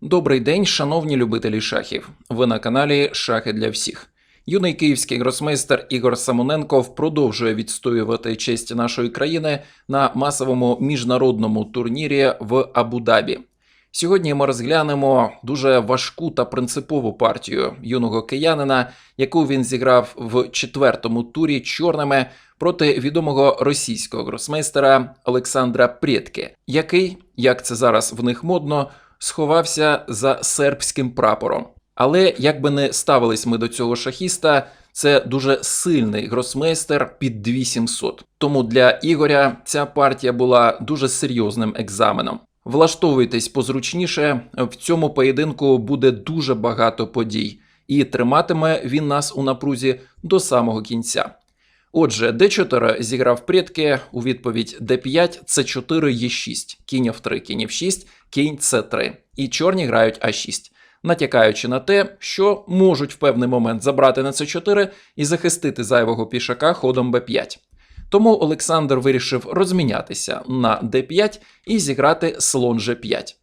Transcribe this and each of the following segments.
Добрий день, шановні любителі шахів. Ви на каналі Шахи для всіх. Юний київський гросмейстер Ігор Самоненков продовжує відстоювати честь нашої країни на масовому міжнародному турнірі в Абу-Дабі. Сьогодні ми розглянемо дуже важку та принципову партію юного киянина, яку він зіграв в четвертому турі чорними проти відомого російського гросмейстера Олександра Прєтке, який, як це зараз в них модно, сховався за сербським прапором. Але як би не ставились ми до цього шахіста, це дуже сильний гросмейстер під 2700. Тому для Ігоря ця партія була дуже серйозним екзаменом. Влаштовуйтесь позручніше, в цьому поєдинку буде дуже багато подій, і триматиме він нас у напрузі до самого кінця. Отже, d4 зіграв предки у відповідь d5, c4, e6, кінь f3, кінь f6, кінь c3. І чорні грають а6, натякаючи на те, що можуть в певний момент забрати на c4 і захистити зайвого пішака ходом b5. Тому Олександр вирішив розмінятися на d5 і зіграти слон g5.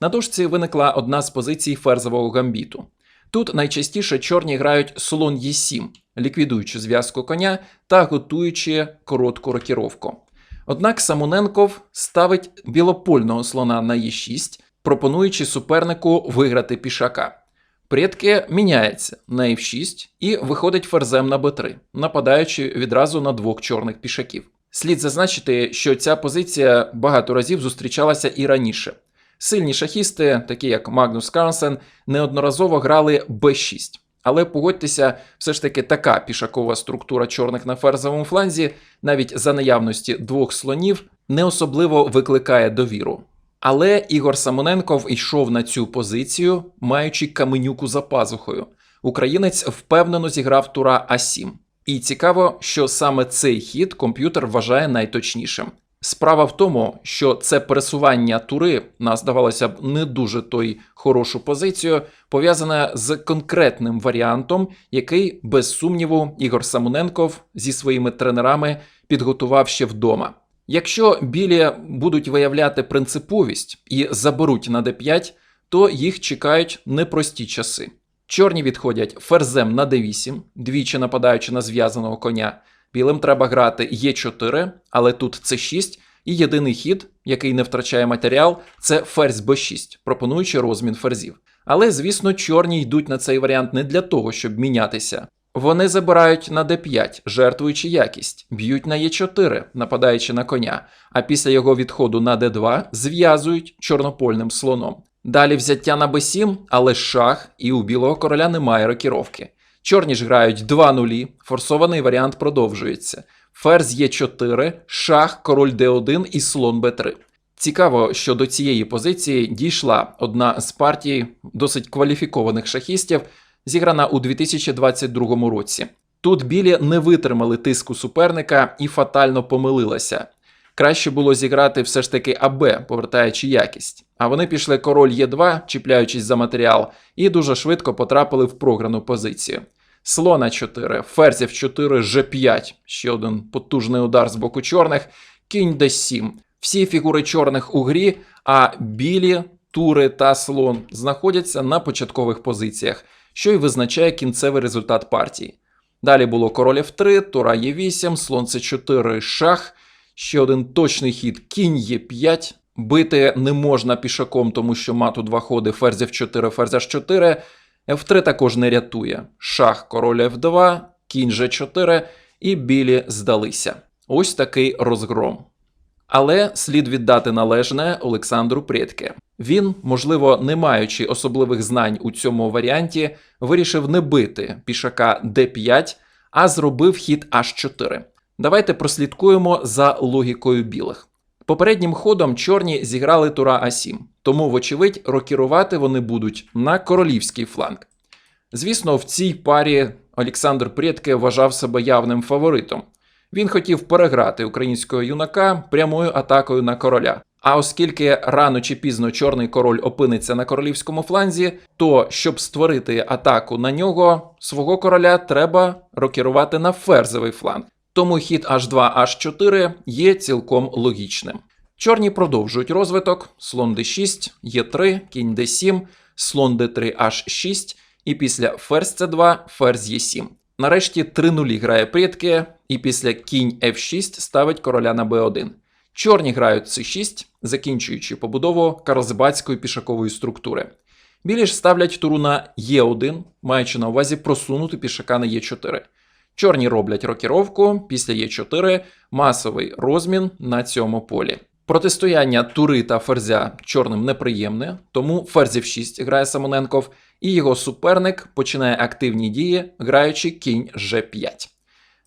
На дошці виникла одна з позицій ферзового гамбіту. Тут найчастіше чорні грають слон Е7, ліквідуючи зв'язку коня та готуючи коротку рокіровку. Однак Самоненков ставить білопольного слона на Е6, пропонуючи супернику виграти пішака. Предки міняється на F6 і виходить ферзем на b3, нападаючи відразу на двох чорних пішаків. Слід зазначити, що ця позиція багато разів зустрічалася і раніше. Сильні шахісти, такі як Магнус Карлсен, неодноразово грали b6. Але погодьтеся, все ж таки така пішакова структура чорних на ферзовому фланзі, навіть за наявності двох слонів, не особливо викликає довіру. Але Ігор Самоненков йшов на цю позицію, маючи каменюку за пазухою. Українець впевнено зіграв тура А7. І цікаво, що саме цей хід комп'ютер вважає найточнішим. Справа в тому, що це пересування тури на здавалося б не дуже той хорошу позицію, пов'язане з конкретним варіантом, який, без сумніву, Ігор Самоненков зі своїми тренерами підготував ще вдома. Якщо білі будуть виявляти принциповість і заберуть на d5, то їх чекають непрості часи. Чорні відходять ферзем на d8, двічі нападаючи на зв'язаного коня. Білим треба грати Е4, але тут c6, і єдиний хід, який не втрачає матеріал, це ферзь b6, пропонуючи розмін ферзів. Але, звісно, чорні йдуть на цей варіант не для того, щоб мінятися. Вони забирають на d5, жертвуючи якість, б'ють на e4, нападаючи на коня, а після його відходу на d2 зв'язують чорнопольним слоном. Далі взяття на b7, але шах, і у білого короля немає рокіровки. Чорні ж грають 2 нулі, форсований варіант продовжується. Ферзь Е4, шах, король d1 і слон b3. Цікаво, що до цієї позиції дійшла одна з партій досить кваліфікованих шахістів, зіграна у 2022 році. Тут білі не витримали тиску суперника і фатально помилилася. Краще було зіграти все ж таки АБ, повертаючи якість. А вони пішли король Е2, чіпляючись за матеріал, і дуже швидко потрапили в програну позицію. Слона 4, ферзь F4, G5, ще один потужний удар з боку чорних, кінь d7. Всі фігури чорних у грі, а білі, тури та слон знаходяться на початкових позиціях, що й визначає кінцевий результат партії. Далі було король F3, тура Е8, слон С4, шах. Ще один точний хід кінь Е5. Бити не можна пішаком, тому що мату два ходи ферзь F4, ферзь H4. F3 також не рятує. Шах, король F2, кінь G4 і білі здалися. Ось такий розгром. Але слід віддати належне Олександру Предке. Він, можливо, не маючи особливих знань у цьому варіанті, вирішив не бити пішака d5, а зробив хід h4. Давайте прослідкуємо за логікою білих. Попереднім ходом чорні зіграли тура А7, тому, вочевидь, рокірувати вони будуть на королівський фланг. Звісно, в цій парі Олександр Предке вважав себе явним фаворитом. Він хотів переграти українського юнака прямою атакою на короля. А оскільки рано чи пізно чорний король опиниться на королівському фланзі, то щоб створити атаку на нього, свого короля треба рокірувати на ферзовий фланг. Тому хід H2 H4 є цілком логічним. Чорні продовжують розвиток: слон d6, e3, кінь d7, слон d3 h6, і після ферзь c2, ферзь e7. Нарешті 3 нулі грає предки, і після кінь f6 ставить короля на b1. Чорні грають c6, закінчуючи побудову карлзбадської пішакової структури. Білі ж ставлять туру на e1, маючи на увазі просунути пішака на e4. Чорні роблять рокіровку, після e4 масовий розмін на цьому полі. Протистояння тури та ферзя чорним неприємне, тому ферзь f6 грає Самоненков, і його суперник починає активні дії, граючи кінь g5.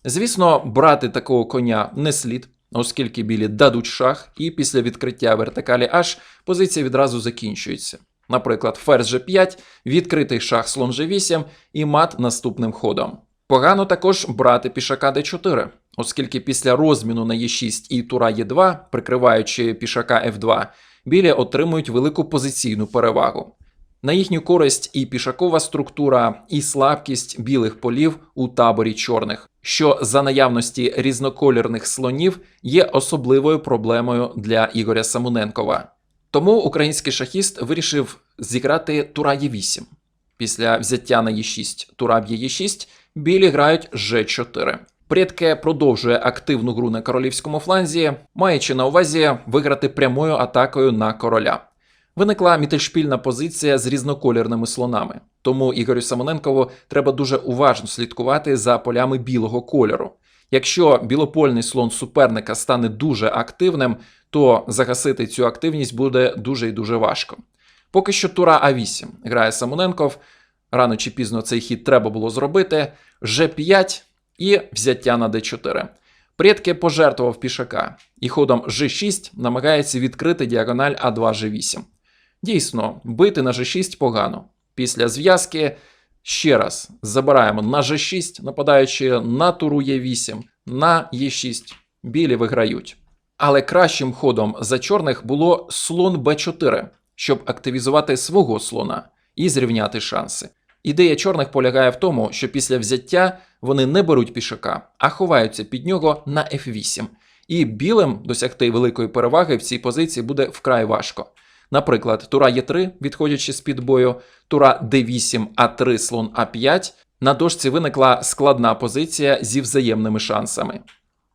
Звісно, брати такого коня не слід, оскільки білі дадуть шах, і після відкриття вертикалі H позиція відразу закінчується. Наприклад, ферзь g5, відкритий шах слон g8 і мат наступним ходом. Погано також брати пішака d4, оскільки після розміну на e6 і тура e2, прикриваючи пішака f2, білі отримують велику позиційну перевагу. На їхню користь і пішакова структура, і слабкість білих полів у таборі чорних, що за наявності різноколірних слонів є особливою проблемою для Ігоря Самоненкова. Тому український шахіст вирішив зіграти тура Е8. Після взяття на Е6 тура б'є Е6, білі грають Ж4. Предке продовжує активну гру на королівському фланзі, маючи на увазі виграти прямою атакою на короля. Виникла мітельшпільна позиція з різноколірними слонами, тому Ігорю Самоненкову треба дуже уважно слідкувати за полями білого кольору. Якщо білопольний слон суперника стане дуже активним, то загасити цю активність буде дуже і дуже важко. Поки що тура А8 грає Самоненков. Рано чи пізно цей хід треба було зробити. Ж5 і взяття на Д4. Предки пожертвував пішака і ходом G6 намагається відкрити діагональ А2G8. Дійсно, бити на G6 погано. Після зв'язки ще раз забираємо на G6, нападаючи на туру Е8, на Е6. Білі виграють. Але кращим ходом за чорних було слон Б4, щоб активізувати свого слона і зрівняти шанси. Ідея чорних полягає в тому, що після взяття вони не беруть пішака, а ховаються під нього на F8. І білим досягти великої переваги в цій позиції буде вкрай важко. Наприклад, тура Е3, відходячи з під бою, тура Д8, А3, слон А5. На дошці виникла складна позиція зі взаємними шансами.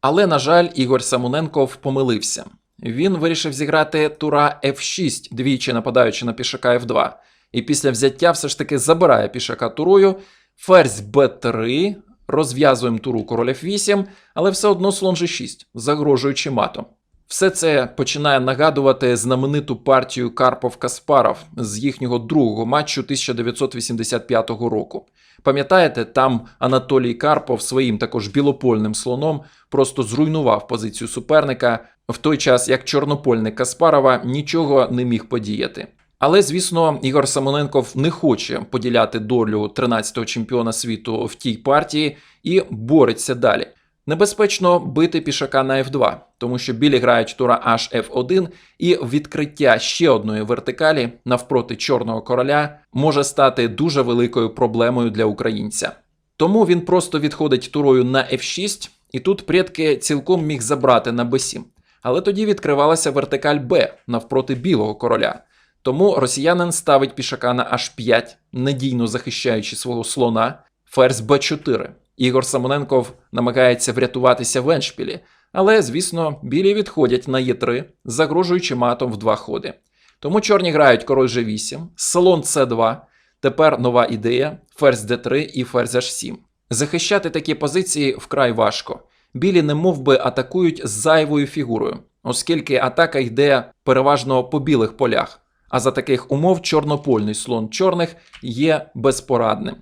Але, на жаль, Ігор Самоненков помилився. Він вирішив зіграти тура F6, двічі нападаючи на пішака F2. І після взяття все ж таки забирає пішака турою, ферзь b3, розв'язуємо туру король F8, але все одно слон G6, загрожуючи матом. Все це починає нагадувати знамениту партію Карпов-Каспаров з їхнього другого матчу 1985 року. Пам'ятаєте, там Анатолій Карпов своїм також білопольним слоном просто зруйнував позицію суперника, в той час як чорнопольник Каспарова нічого не міг подіяти. Але, звісно, Ігор Самоненков не хоче поділяти долю 13-го чемпіона світу в тій партії і бореться далі. Небезпечно бити пішака на F2, тому що білі грають тура HF1, і відкриття ще одної вертикалі навпроти чорного короля може стати дуже великою проблемою для українця. Тому він просто відходить турою на F6, і тут предки цілком міг забрати на B7. Але тоді відкривалася вертикаль Б навпроти білого короля. Тому росіянин ставить пішака на H5, надійно захищаючи свого слона, ферзь Б4. Ігор Самоненков намагається врятуватися в еншпілі, але, звісно, білі відходять на Е3, загрожуючи матом в два ходи. Тому чорні грають король G8, слон С2, тепер нова ідея, ферзь d3 і ферзь H7. Захищати такі позиції вкрай важко. Білі не би атакують зайвою фігурою, оскільки атака йде переважно по білих полях. А за таких умов чорнопольний слон чорних є безпорадним.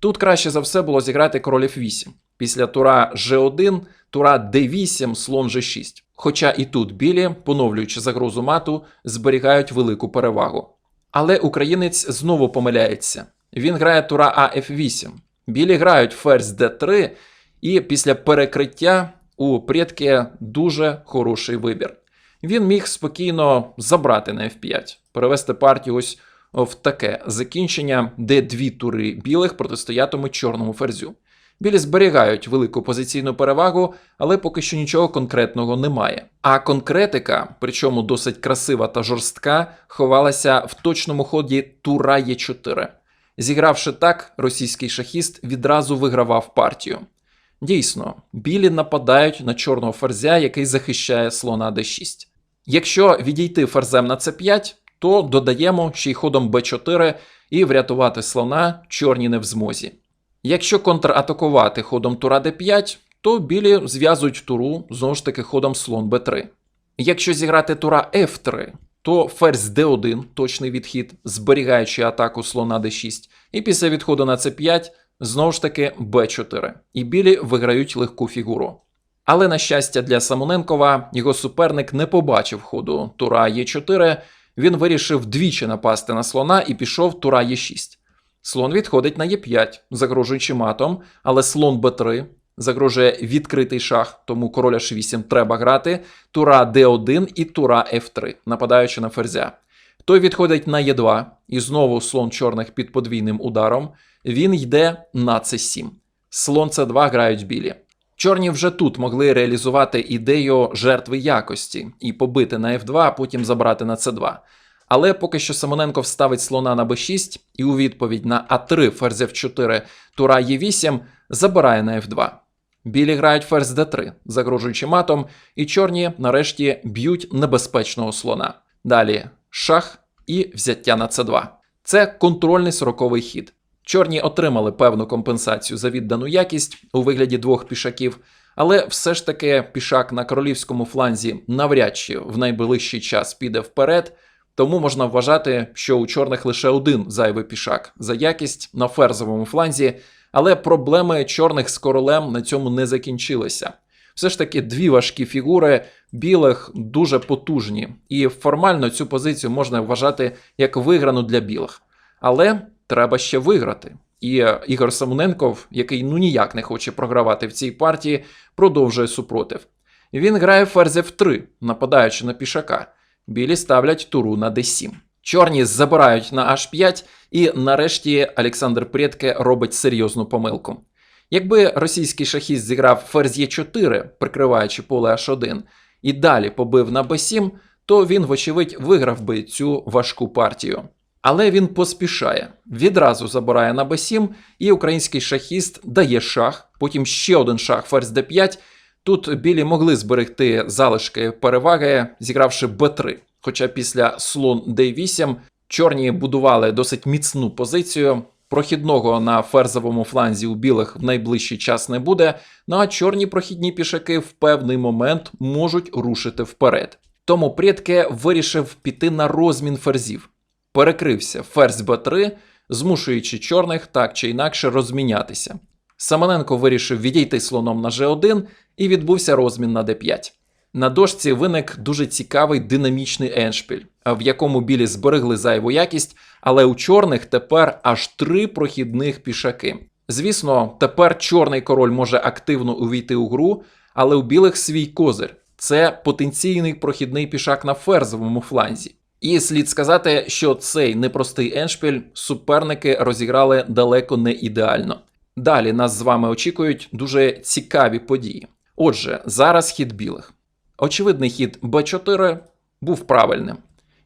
Тут краще за все було зіграти король F8. Після тура G1, тура D8, слон G6. Хоча і тут білі, поновлюючи загрозу мату, зберігають велику перевагу. Але українець знову помиляється. Він грає тура AF8. Білі грають ферзь D3, і після перекриття у предки дуже хороший вибір. Він міг спокійно забрати на F5, перевести партію ось в таке закінчення, де дві тури білих протистоятимуть чорному ферзю. Білі зберігають велику позиційну перевагу, але поки що нічого конкретного немає. А конкретика, причому досить красива та жорстка, ховалася в точному ході Тура Е4. Зігравши так, російський шахіст відразу вигравав партію. Дійсно, білі нападають на чорного ферзя, який захищає слона d6. Якщо відійти ферзем на c5, то додаємо ще й ходом b4 і врятувати слона чорні не в змозі. Якщо контратакувати ходом тура d5, то білі зв'язують туру знову ж таки ходом слон b3. Якщо зіграти тура f3, то ферзь d1 точний відхід, зберігаючи атаку слона d6, і після відходу на c5 знову ж таки b4. І білі виграють легку фігуру. Але на щастя для Самоненкова, його суперник не побачив ходу тура Е4, він вирішив двічі напасти на слона і пішов тура Е6. Слон відходить на Е5, загрожуючи матом, але слон Б3 загрожує відкритий шах, тому король H8 треба грати, тура Д1 і тура F3, нападаючи на ферзя. Той відходить на Е2, і знову слон чорних під подвійним ударом. Він йде на С7. Слон С2 грають білі. Чорні вже тут могли реалізувати ідею жертви якості і побити на F2, а потім забрати на C2. Але поки що Самоненко вставить слона на b6 і у відповідь на А3 ферзь F4 тура Е8 забирає на F2. Білі грають ферзь d3, загрожуючи матом, і чорні нарешті б'ють небезпечного слона. Далі шах і взяття на c2. Це контрольний сороковий хід. Чорні отримали певну компенсацію за віддану якість у вигляді двох пішаків, але все ж таки пішак на королівському фланзі навряд чи в найближчий час піде вперед. Тому можна вважати, що у чорних лише один зайвий пішак за якість на ферзовому фланзі, але проблеми чорних з королем на цьому не закінчилися. Все ж таки, дві важкі фігури білих дуже потужні, і формально цю позицію можна вважати як виграну для білих. Але треба ще виграти. І Ігор Самоненков, який ну ніяк не хоче програвати в цій партії, продовжує супротив. Він грає ферзь F3, нападаючи на пішака. Білі ставлять туру на d7. Чорні забирають на h5, і нарешті Олександр Предке робить серйозну помилку. Якби російський шахіст зіграв ферзь Е4, прикриваючи поле h1, і далі побив на b7, то він, вочевидь, виграв би цю важку партію. Але він поспішає, відразу забирає на b7, і український шахіст дає шах, потім ще один шах ферзь d5. Тут білі могли зберегти залишки переваги, зігравши b3. Хоча після слон d8 чорні будували досить міцну позицію. Прохідного на ферзовому фланзі у білих в найближчий час не буде, ну а чорні прохідні пішаки в певний момент можуть рушити вперед. Тому предке вирішив піти на розмін ферзів. Перекрився ферзь b3, змушуючи чорних так чи інакше розмінятися. Самоненко вирішив відійти слоном на g1 і відбувся розмін на d5. На дошці виник дуже цікавий динамічний еншпіль, в якому білі зберегли зайву якість, але у чорних тепер аж три прохідних пішаки. Звісно, тепер чорний король може активно увійти у гру, але у білих свій козир це потенційний прохідний пішак на ферзовому фланзі. І слід сказати, що цей непростий еншпіль суперники розіграли далеко не ідеально. Далі нас з вами очікують дуже цікаві події. Отже, зараз хід білих. Очевидний хід Б4 був правильним.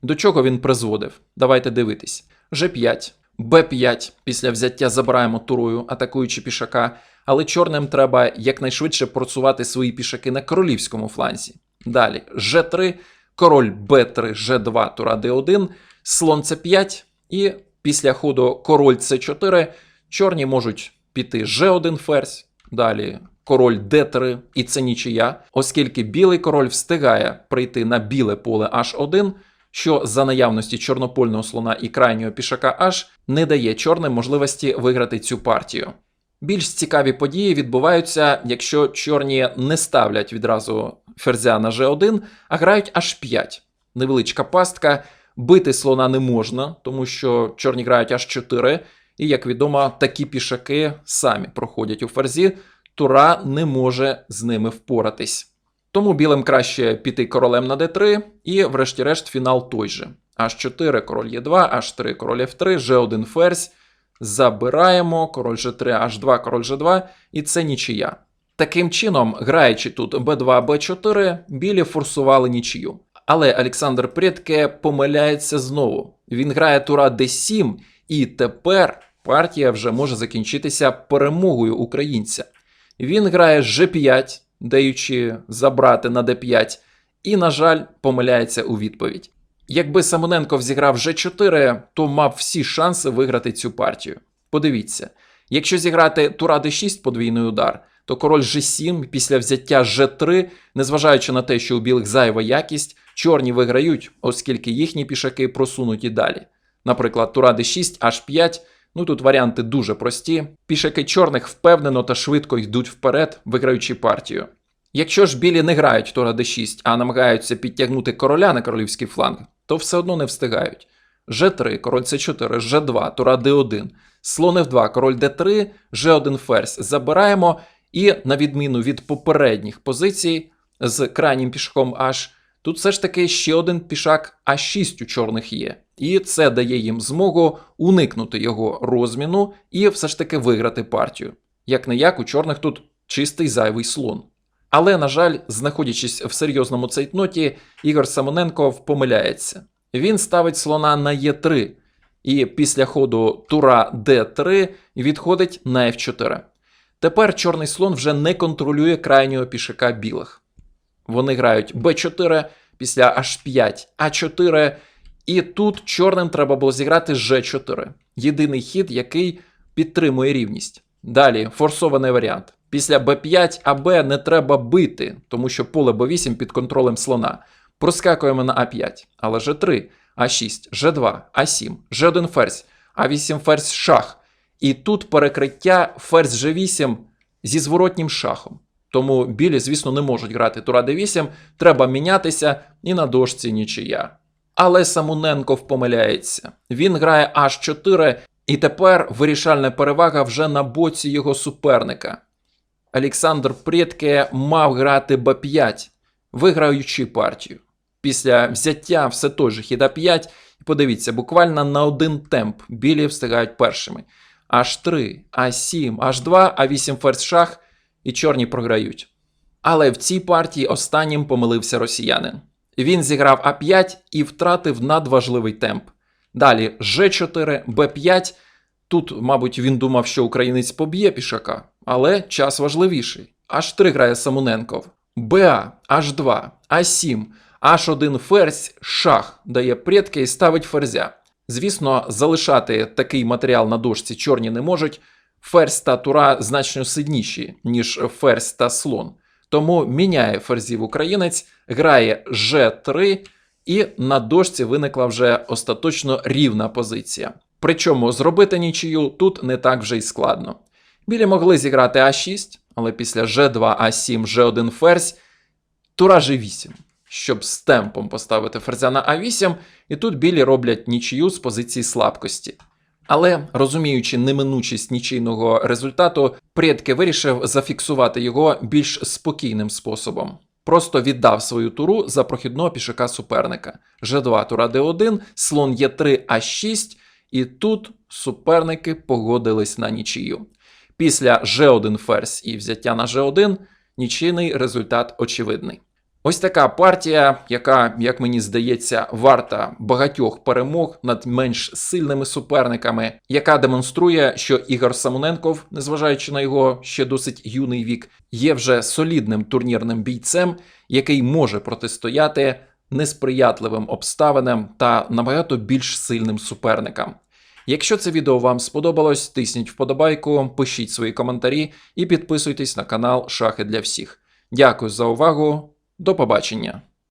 До чого він призводив? Давайте дивитись. G5, Б5 після взяття забираємо турою, атакуючи пішака, але чорним треба якнайшвидше просувати свої пішаки на королівському фланзі. Далі G3, король Б3, G2, тура Д1, слон С5, і після ходу король С4 чорні можуть піти G1 ферзь, далі король d3, і це нічия, оскільки білий король встигає прийти на біле поле h1, що за наявності чорнопольного слона і крайнього пішака H не дає чорним можливості виграти цю партію. Більш цікаві події відбуваються, якщо чорні не ставлять відразу ферзя на g1, а грають h5. Невеличка пастка. Бити слона не можна, тому що чорні грають h4, і, як відомо, такі пішаки самі проходять у ферзі, тура не може з ними впоратись. Тому білим краще піти королем на d3, і, врешті-решт, фінал той же. H4, король Е2, H3, король F3, G1 ферзь. забираємо, король G3, H2, король G2, і це нічия. Таким чином, граючи тут b2, b4, білі форсували нічию. Але Олександр Предке помиляється знову. Він грає тура d7, і тепер партія вже може закінчитися перемогою українця. Він грає G5, даючи забрати на d5, і, на жаль, помиляється у відповідь. Якби Самоненков зіграв G4, то мав всі шанси виграти цю партію. Подивіться, якщо зіграти тура d6 подвійний удар, то король G7 після взяття G3, незважаючи на те, що у білих зайва якість, чорні виграють, оскільки їхні пішаки просунуті далі. Наприклад, тура d6, H5. Ну тут варіанти дуже прості. Пішаки чорних впевнено та швидко йдуть вперед, виграючи партію. Якщо ж білі не грають тура d6, а намагаються підтягнути короля на королівський фланг, то все одно не встигають. G3, король c4, G2, тура d1, слон f2, король d3, G1 ферзь. Забираємо, і на відміну від попередніх позицій з крайнім пішаком H, тут все ж таки ще один пішак А6 у чорних є. І це дає їм змогу уникнути його розміну і все ж таки виграти партію. Як не як у чорних тут чистий зайвий слон. Але, на жаль, знаходячись в серйозному цейтноті, Ігор Самоненков помиляється. Він ставить слона на Е3, і після ходу тура Д3 відходить на F4. Тепер чорний слон вже не контролює крайнього пішака білих. Вони грають Б4 після H5, А4, і тут чорним треба було зіграти G4. Єдиний хід, який підтримує рівність. Далі форсований варіант. Після Б5 АБ не треба бити, тому що поле Б8 під контролем слона. Проскакуємо на А5, але Ж3, А6, Ж2, А7, Ж1 ферзь, А8 ферзь шах. І тут перекриття ферзь Ж8 зі зворотнім шахом. Тому білі, звісно, не можуть грати тура d8, треба мінятися і на дошці нічия. Але Самуненков помиляється. Він грає H4, і тепер вирішальна перевага вже на боці його суперника. Олександр Предке мав грати Б5, виграючи партію. Після взяття все той же хід А5, подивіться, буквально на один темп білі встигають першими. H3, А7, H2, А8 ферзь шах, і чорні програють. Але в цій партії останнім помилився росіянин. Він зіграв А5 і втратив надважливий темп. Далі Ж4, Б5. Тут, мабуть, він думав, що українець поб'є пішака, але час важливіший. H3 грає Самоненков. БА, H2, А7, H1 ферзь, шах дає предки і ставить ферзя. Звісно, залишати такий матеріал на дошці чорні не можуть. Ферзь та тура значно сильніші, ніж ферзь та слон. Тому міняє ферзів українець, грає G3, і на дошці виникла вже остаточно рівна позиція. Причому зробити нічию тут не так вже й складно. Білі могли зіграти А6, але після G2, А7, G1 ферзь, тура G8, щоб з темпом поставити ферзя на А8, і тут білі роблять нічию з позиції слабкості. Але розуміючи неминучість нічийного результату, предки вирішив зафіксувати його більш спокійним способом. Просто віддав свою туру за прохідного пішака суперника. G2 тура D1, слон Е3 А6, і тут суперники погодились на нічию. Після G1 ферзь і взяття на G1 нічийний результат очевидний. Ось така партія, яка, як мені здається, варта багатьох перемог над менш сильними суперниками, яка демонструє, що Ігор Самоненков, незважаючи на його ще досить юний вік, є вже солідним турнірним бійцем, який може протистояти несприятливим обставинам та набагато більш сильним суперникам. Якщо це відео вам сподобалось, тисніть вподобайку, пишіть свої коментарі і підписуйтесь на канал Шахи для всіх. Дякую за увагу. До побачення!